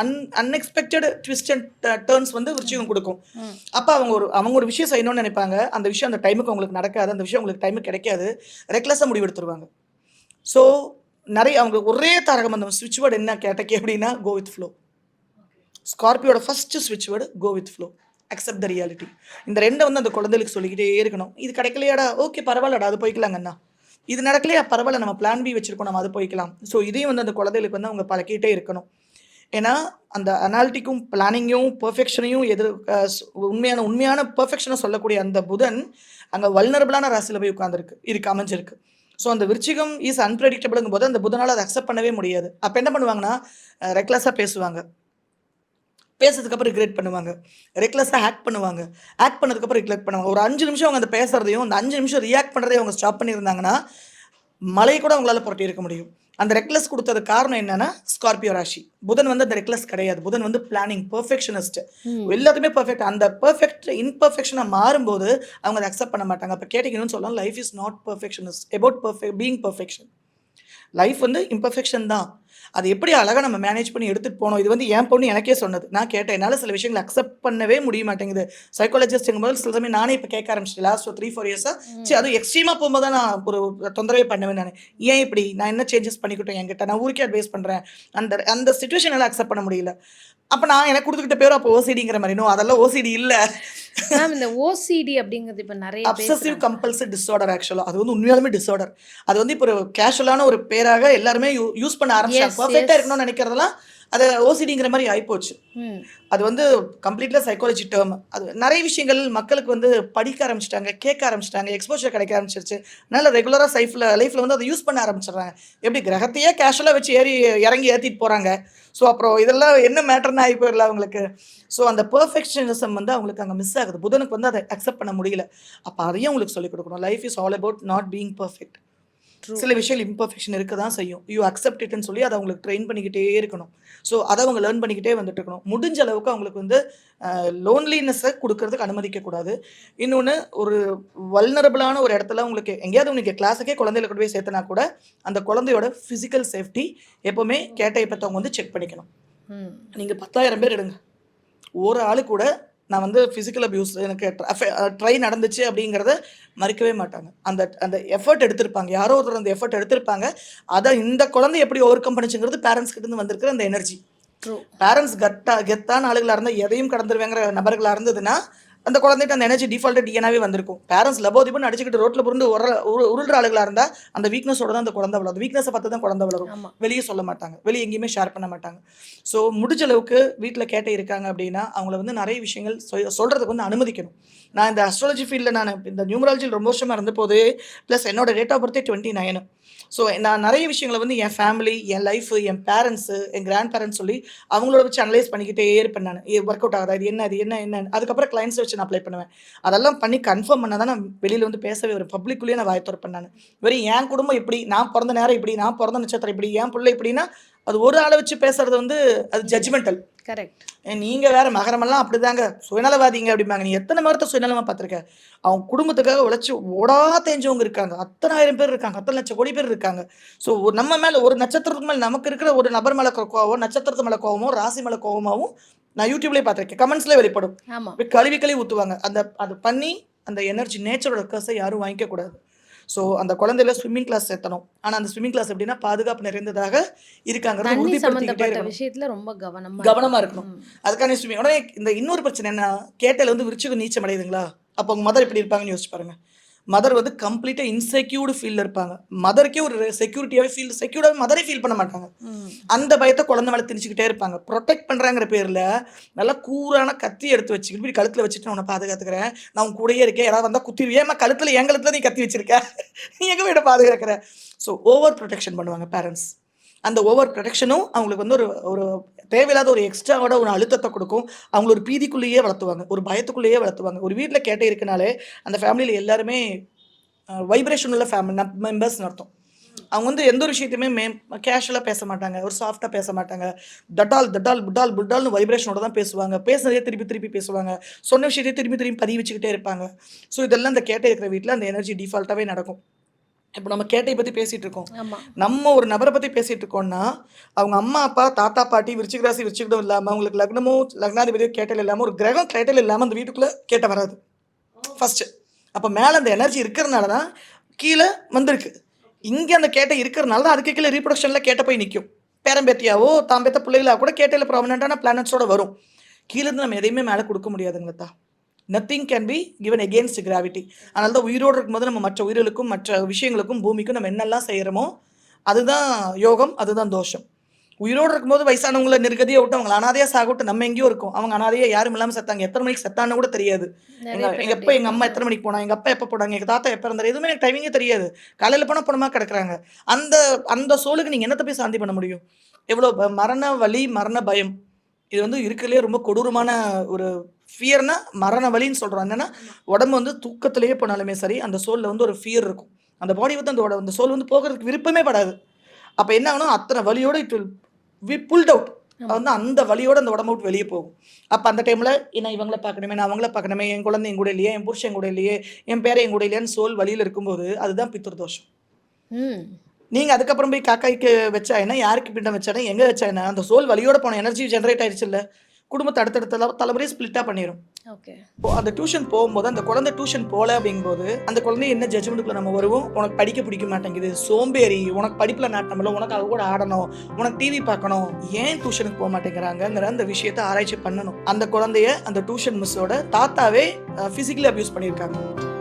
un unexpected twist and turns வந்து விருச்சிகம் கொடுக்கும். அப்போ அவங்க ஒரு அவங்க ஒரு விஷயம் செய்யணும்னு நினைப்பாங்க. அந்த விஷயம் அந்த டைமுக்கு உங்களுக்கு நடக்காது. அந்த விஷயம் உங்களுக்கு டைமுக்கு கிடைக்காது. ரெக்லஸாக முடிவெடுத்துருவாங்க. ஸோ நிறைய அவங்க ஒரே தாரகம் அந்த ஸ்விட்ச் வேர்டு என்ன கேட்டக்கே அப்படின்னா கோ வித் ஃப்ளோ ஸ்கார்பியோட ஃபர்ஸ்ட் ஸ்விட்ச் word go with flow accept the reality இந்த ரெண்டை வந்து அந்த குழந்தைகளுக்கு சொல்லிக்கிட்டே இருக்கணும். இது கிடைக்கலையாடா? ஓகே பரவாயில்லடா அது போய்க்கலாங்கண்ணா இது நடக்கலையா? பரவாயில்ல நம்ம பிளான் பி வச்சுருக்கோம் நம்ம அது போய்க்கலாம். ஸோ இதையும் வந்து அந்த குழந்தைகளுக்கு வந்து அவங்க பழக்கிட்டே இருக்கணும். ஏன்னா அந்த அனாலிட்டிக்கும் பிளானிங்கும் பர்ஃபெக்ஷனையும் எதிர் உண்மையான உண்மையான பர்ஃபெக்ஷனை சொல்லக்கூடிய அந்த புதன் அங்கே வல்னரபிளான ராசியில் போய் உட்காந்துருக்கு இருக்கு அமைஞ்சிருக்கு. ஸோ அந்த விருச்சிகம் இஸ் அன்பிரடிக்டபிளுங்கும் போது அந்த புதனால் அதை அக்செப்ட் பண்ணவே முடியாது. அப்போ என்ன பண்ணுவாங்கன்னா ரெக்லஸாக பேசுவாங்க. பேசுறதுக்கப்புறம் ரிக்ரெட் பண்ணுவாங்க. ரெக்லஸாக ஆக்ட் பண்ணுவாங்க. ஆக்ட் பண்ணதுக்கப்புறம் ரிக்ரெட் பண்ணுவாங்க. ஒரு அஞ்சு நிமிஷம் அவங்க அந்த பேசுறதையும் அந்த அஞ்சு நிமிஷம் ரியாக்ட் பண்ணுறதையும் அவங்க ஸ்டாப் பண்ணியிருந்தாங்கன்னா மலை கூட அவங்களால புரட்டி இருக்க முடியும். அந்த ரெக்லஸ் கொடுத்தது காரணம் என்னன்னா ஸ்கார்பியோ ராசி. புதன் வந்து அந்த ரெக்லஸ் கிடையாது. புதன் வந்து பிளானிங் பெர்ஃபெக்ஷனிஸ்ட். எல்லாத்துமே பெர்ஃபெக்ட் அந்த பெர்ஃபெக்ட் இன்பெர்ஃபெக்ஷனாக மாறும்போது அவங்க அதை அக்செப்ட் பண்ண மாட்டாங்க. அப்போ கேட்டிங்கன்னு சொல்லலாம் life is not perfectionist about perfect being perfection life வந்து இம்பர்ஃபெக்ஷன் தான். அது எப்படி அழகாக நம்ம மேனேஜ் பண்ணி எடுத்துகிட்டு போனோம்? இது வந்து என் பொண்ணு எனக்கே சொன்னது. நான் கேட்டேன் என்னால் சில விஷயங்களை அக்செப்ட் பண்ணவே முடிய மாட்டேங்குது. சைக்காலஜிஸ்ட்டுங்கும் போது சில சமயம் நானே இப்போ கேட்க ஆரம்பிச்சிட்டேன். லாஸ்ட் ஒரு த்ரீ ஃபோர் இயர்ஸாக சரி அது எக்ஸ்ட்ரீமாக போகும்போது தான் நான் ஒரு தொந்தரவே பண்ணுவேன் நான். ஏன் இப்படி? நான் என்ன சேஞ்சஸ் பண்ணிக்கிட்டோம் என்கிட்ட? நான் ஊருக்கே அட்வைஸ் பண்ணுறேன் அந்த அந்த சுச்சுவேஷனால் அக்செப்ட் பண்ண முடியல. அப்போ நான் எனக்கு கொடுத்துக்கிட்ட பேரும் அப்போ ஓசிடிங்கிற மாதிரி. நோ அதெல்லாம் ஓசிடி இல்லை. மேம் இந்த ஓசிடி அப்படிங்கிறது இப்ப நிறைய அப்சசிவ் கம்பல்சிவ் டிஸார்டர் ஆக்சுவலாக அது வந்து உண்மையாலுமே டிஸார்டர் அது வந்து இப்போ ஒரு கேஷுவலான ஒரு பேராக எல்லாருமே யூஸ் பண்ண ஆரம்பிச்சாங்க பர்ஃபெக்டாக. இருக்கணும்னு நினைக்கிறதெல்லாம் அது ஓசிடிங்கிற மாதிரி ஆயிப்போச்சு. ம். அது வந்து கம்ப்ளீட்ல சைக்காலஜி டேர்ம் அது நிறைய விஷயங்கள் மக்களுக்கு வந்து படிக்க ஆரம்பிச்சிட்டாங்க கேட்க ஆரம்பிச்சிட்டாங்க எக்ஸ்போஷர் கிடைக்க ஆரம்பிச்சிருச்சு. அதனால ரெகுலராக லைஃப்ல லைஃப்ல வந்து அதை யூஸ் பண்ண ஆரம்பிச்சிடுறாங்க. எப்படி கிரகத்தையே கேஷுவலாக வச்சு ஏறி இறங்கி ஏற்றிட்டு போறாங்க. ஸோ அப்புறம் இதெல்லாம் என்ன மேட்டர்னு ஆகி போயிடல அவங்களுக்கு. ஸோ அந்த பெர்ஃபெக்ஷனிசம் வந்து அவங்களுக்கு அங்கே மிஸ் ஆகுது. புதனுக்கு வந்து அதை அக்செப்ட் பண்ண முடியல. அப்போ அதையும் அவங்களுக்கு சொல்லிக் கொடுக்கணும். Life is all about not being perfect. சில விஷயங்கள் இம்பர்ஃபெக்ஷன் இருக்க தான் செய்யும் யூ அக்செப்ட் இட்னு சொல்லி அதை அவங்களுக்கு ட்ரெயின் பண்ணிக்கிட்டே இருக்கணும். ஸோ அதை அவங்க லேர்ன் பண்ணிக்கிட்டே வந்துட்டு இருக்கணும். முடிஞ்ச அளவுக்கு அவங்களுக்கு வந்து லோன்லினஸை கொடுக்கறதுக்கு அனுமதிக்கக்கூடாது இன்னொன்று ஒரு வல்னரபிளான ஒரு இடத்துல உங்களுக்கு எங்கேயாவது உங்களுக்கு கிளாஸுக்கே குழந்தைகளை கொண்டு போய் சேர்த்தனா கூட அந்த குழந்தையோட ஃபிசிக்கல் சேஃப்டி எப்போவுமே கேட்டை பற்றவங்க வந்து செக் பண்ணிக்கணும். நீங்கள் பத்தாயிரம் பேர் எடுங்க. ஒரு ஆளு கூட நான் வந்து ஃபிசிக்கல் அபியூஸ் எனக்கு ட்ரை நடந்துச்சு அப்படிங்கிறத மறுக்கவே மாட்டாங்க. அந்த அந்த எஃபர்ட் எடுத்திருப்பாங்க. யாரோ ஒருத்தர் அந்த எஃபர்ட் எடுத்திருப்பாங்க. அதை இந்த குழந்தை எப்படி ஓவர் கம் பண்ணுச்சுங்கிறது பேரண்ட்ஸ் கிட்ட இருந்து வந்திருக்கிற அந்த எனர்ஜி ட்ரூ பேரண்ட்ஸ் கட்டா கெத்தான ஆளுகளாக இருந்தால் எதையும் கடந்துருவேங்கிற நபர்களாக இருந்ததுன்னா அந்த குழந்தைகிட்ட அந்த எனர்ஜி டிஃபால்ட்டு டிஎனாவே வந்திருக்கும். பேரண்ட்ஸ் லபோதிபன் அடிச்சுக்கிட்டு ரோட்டில் புருந்து உர உரு- உருள்ற ஆளுகளாக இருந்தால் அந்த வீக்னஸோட தான் அந்த குழந்தை வளரும். வீக்னஸை பார்த்து தான் குழந்தை வளரும். வெளியே சொல்ல மாட்டாங்க. வெளியே எங்கேயுமே ஷேர் பண்ண மாட்டாங்க. ஸோ முடிஞ்ச அளவுக்கு வீட்டில் கேட்ட இருக்காங்க அப்படின்னா அவங்கள வந்து நிறைய விஷயங்கள் சொ- சொல்றதுக்கு வந்து அனுமதிக்கணும். நான் இந்த அஸ்ட்ராலஜி ஃபீல்டில் நான் இந்த நியூமராலஜியில் ரொம்ப வருஷமாக இருந்த போது ப்ளஸ் என்னோட date of birthday twenty nine so நான் நிறைய விஷயங்களை வந்து என் ஃபேமிலி என் லைஃபு என் பேரண்ட்ஸு என் கிராண்ட் பேரண்ட்ஸ் சொல்லி அவங்களோட வச்சு அனலைஸ் பண்ணிக்கிட்டே இருப்பேன் நான். ஒர்க் அவுட் ஆகாது என்ன அது என்ன என்ன அதுக்கப்புறம் கிளைண்ட்ஸ் வச்சு நான் அப்ளை பண்ணுவேன். அதெல்லாம் பண்ணி கன்ஃபார்ம் பண்ணால் தான் நான் வெளியில் வந்து பேசவே வரும். பப்ளிக்குள்ளேயே நான் வாய் திறப்பேன் நான். வெறும் என் குடும்பம் இப்படி நான் பிறந்த நேரம் இப்படி நான் பிறந்த நட்சத்திரம் இப்படி என் பிள்ளை இப்படின்னா அது ஒரு ஆளை வச்சு பேசுறது வந்து அது ஜட்ஜ்மெண்டல் கரெக்ட் நீங்க வேற மகரமெல்லாம் அப்படிதாங்க. சுயநலவாதிங்க அப்படிம்பாங்க. நீ எத்தனை மரத்தை சுயநலமா பார்த்துருக்க? அவங்க குடும்பத்துக்காக உழைச்சி ஓடா தேஞ்சவங்க இருக்காங்க. அத்தனை ஆயிரம் பேர் இருக்காங்க. அத்தனை லட்சம் கோடி பேர் இருக்காங்க. ஸோ நம்ம மேல ஒரு நட்சத்திரத்துக்கு மேல நமக்கு இருக்கிற ஒரு நபர் மேல கோவம் நட்சத்திரத்து மேல கோவமோ ராசி மேல கோவமாவும் நான் யூடியூப்லேயே பார்த்துருக்கேன். கமெண்ட்ஸ்லேயே வெளிப்படும். கழுவி கழுவி ஊற்றுவாங்க அந்த அது பண்ணி அந்த எனர்ஜி நேச்சரோட கர்ஸை யாரும் வாங்கிக்க கூடாது. ஸோ அந்த குழந்தையில ஸ்விம்மிங் கிளாஸ் சேர்த்தணும். ஆனால் அந்த ஸ்விம்மிங் கிளாஸ் எப்படின்னா பாதுகாப்பு நிறைந்ததாக இருக்காங்கிறத உறுதிப்படுத்திக்கிட்டே இருக்கணும். விஷயத்துல ரொம்ப கவனமா கவனமா இருக்கணும். அதுக்கான ஸ்விம்மிங் உடனே இந்த இன்னொரு பிரச்சனை என்ன கேட்டையில வந்து விருச்சிகம் நீச்சம் அடையுதுங்களா? அப்போ உங்க மதர் எப்படி இருப்பாங்கன்னு யோசிச்சு பாருங்க. மதர் வந்து கம்ப்ளீட்டாக இன்செக்யூர்டு ஃபீல்ல இருப்பாங்க. மதருக்கே ஒரு செக்யூரிட்டியாகவே ஃபீல் செக்யூர்டாக மதரே ஃபீல் பண்ண மாட்டாங்க. அந்த பயத்தை குழந்தை மேலே திணிச்சுக்கிட்டே இருப்பாங்க. ப்ரொடெக்ட் பண்ணுறாங்கிற பேரில் நல்லா கூரான கத்தி எடுத்து வச்சுக்கிட்டு இப்படி கழுத்தில் வச்சுட்டு நான் உன்னை பாதுகாத்துக்கிறேன். நான் உன் கூடயே இருக்கேன். யாராவது வந்தால் குத்தி ஏமா கழுத்தில் என் கழுத்தில் நீ கத்தி வச்சிருக்க? நீ எங்கே போய் பாதுகாக்கிற? ஸோ ஓவர் ப்ரொடெக்ஷன் பண்ணுவாங்க பேரண்ட்ஸ் அந்த ஓவர் ப்ரொடெக்ஷனும் அவங்களுக்கு வந்து ஒரு ஒரு தேவையில்லாத ஒரு எக்ஸ்ட்ராவோட ஒரு அழுத்தத்தை கொடுக்கும். அவங்கள ஒரு பீதிக்குள்ளேயே வளர்த்துவாங்க. ஒரு பயத்துக்குள்ளேயே வளர்த்துவாங்க. ஒரு வீட்டில் கேட்டே இருக்கனாலே அந்த ஃபேமிலியில் எல்லாருமே வைப்ரேஷன் உள்ள ஃபேமிலி மெம்பர்ஸ்னு அர்த்தம். அவங்க வந்து எந்த ஒரு விஷயத்தையுமே மே கேஷுவலாக பேச மாட்டாங்க. ஒரு சாஃப்டாக பேச மாட்டாங்க. டட்டால் தட்டால் புட்டால் புட்டால்னு வைப்ரேஷனோட தான் பேசுவாங்க. பேசுனதே திருப்பி திருப்பி பேசுவாங்க. சொன்ன விஷயத்தையே திருப்பி திருப்பி பதிவு வச்சுக்கிட்டே இருப்பாங்க. ஸோ இதெல்லாம் அந்த கேட்டே இருக்கிற வீட்டில் அந்த எனர்ஜி டிஃபால்ட்டாகவே நடக்கும். இப்போ நம்ம கேட்டை பற்றி பேசிகிட்டு இருக்கோம். நம்ம ஒரு நபரை பற்றி பேசிகிட்டு இருக்கோம்னா அவங்க அம்மா அப்பா தாத்தா பாட்டி விருச்சிக ராசி விருச்சிகம் இல்லாமல் அவங்களுக்கு லக்னமோ லக்னாதிபதியோ கேட்டல் இல்லாமல் ஒரு கிரகம் கேட்டல் இல்லாமல் அந்த வீட்டுக்குள்ளே கேட்ட வராது. ஃபஸ்ட்டு அப்போ மேலே அந்த எனர்ஜி இருக்கிறனால தான் கீழே வந்திருக்கு. இங்கே அந்த கேட்டை இருக்கிறனால தான் அதுக்கு கீழே ரீப்ரொடக்ஷனில் கேட்ட போய் நிற்கும் பேரம்பேத்தியாவோ தாம்பேத்த பிள்ளைகளா கூட கேட்டையில் ப்ராமினண்ட்டான பிளானட்ஸோட வரும். கீழே இருந்து நம்ம எதையுமே மேலே கொடுக்க முடியாதுங்களா nothing can be given against gravity அதனால தான் உயிரோடு இருக்கும்போது நம்ம மற்ற உயிர்களுக்கும் மற்ற விஷயங்களுக்கும் பூமிக்கும் நம்ம என்னெல்லாம் செய்கிறோமோ அதுதான் யோகம் அதுதான் தோஷம். உயிரோடு இருக்கும்போது வயசானவங்கள நிர்கதியை விட்டு அவங்க அனாதையாக சாகவிட்டு நம்ம எங்கேயோ இருக்கோம். அவங்க அனாதையாக யாரும் இல்லாமல் செத்தாங்க. எத்தனை மணிக்கு செத்தான்னு கூட தெரியாது. நிறைய எங்க பேர் எங்க அப்பா எங்க அம்மா எத்தனை மணிக்கு போனாங்க? எங்க அப்பா எப்போ போனாங்க? எங்க தாத்தா எப்போ இருந்தாரு எதுவுமே எனக்கு டைமிங்கே தெரியாது. காலையில போனா பணமா கிடக்குறாங்க. அந்த அந்த சோலுக்கு நீங்க என்னத்த போய் சாந்தி பண்ண முடியும்? எவ்வளோ மரண வலி மரண பயம். இது வந்து இருக்கிறதுலே ரொம்ப கொடூரமான ஒரு ஃபியர்னா மரண வலின்னு சொல்றோம் என்னன்னா உடம்பு வந்து தூக்கத்திலேயே போனாலுமே சரி அந்த சோல்ல வந்து ஒரு ஃபியர் இருக்கும். அந்த பாடி வந்து அந்த அந்த சோல் வந்து போகிறதுக்கு விருப்பமே படாது. அப்போ என்ன ஆகணும்? அத்தனை வலியோட it will be pulled out வந்து அந்த வலியோட அந்த உடம்பு விட்டு வெளியே போகும். அப்போ அந்த டைமில் என்ன இவங்கள பார்க்கணுமே நான் அவங்கள பார்க்கணுமே என் குழந்தை என் கூட இல்லையே என் புருஷன் என் கூட இல்லையே என் பேரை என் கூட இல்லையான்னு சோல் வழியில் இருக்கும்போது அதுதான் பித்திரு தோஷம் ம். நீங்கள் அதுக்கப்புறம் போய் காக்காய்க்கு வச்சா என்ன யாருக்கு பிண்டம் வச்சா எங்கே வச்சா என்ன அந்த சோல் வலியோட போன எனர்ஜி ஜென்ரேட் ஆயிடுச்சு இல்லை குடும்பத்தை அடுத்தடுத்த தல- தலைமுறையை ஸ்ப்ளிட்டாக பண்ணிடும் ஓகே அந்த டியூஷன் போகும்போது அந்த குழந்தை டியூஷன் போகல அப்படிங்கும்போது அந்த குழந்தை என்ன ஜட்ஜ்மெண்ட்டுக்குள்ள நம்ம வருவோம்? உனக்கு படிக்க பிடிக்க மாட்டேங்குது. சோம்பேறி. உனக்கு படிப்பில் நாட்டம் இல்லை. உனக்கு அவ கூட ஆடணும். உனக்கு டிவி பார்க்கணும். ஏன் டியூஷனுக்கு போக மாட்டேங்கிறாங்கங்கிற அந்த விஷயத்தை ஆராய்ச்சி பண்ணணும். அந்த குழந்தைய அந்த டியூஷன் மிஸ்ஸோட தாத்தாவே ஃபிசிக்கலி அபியூஸ் பண்ணியிருக்காங்க.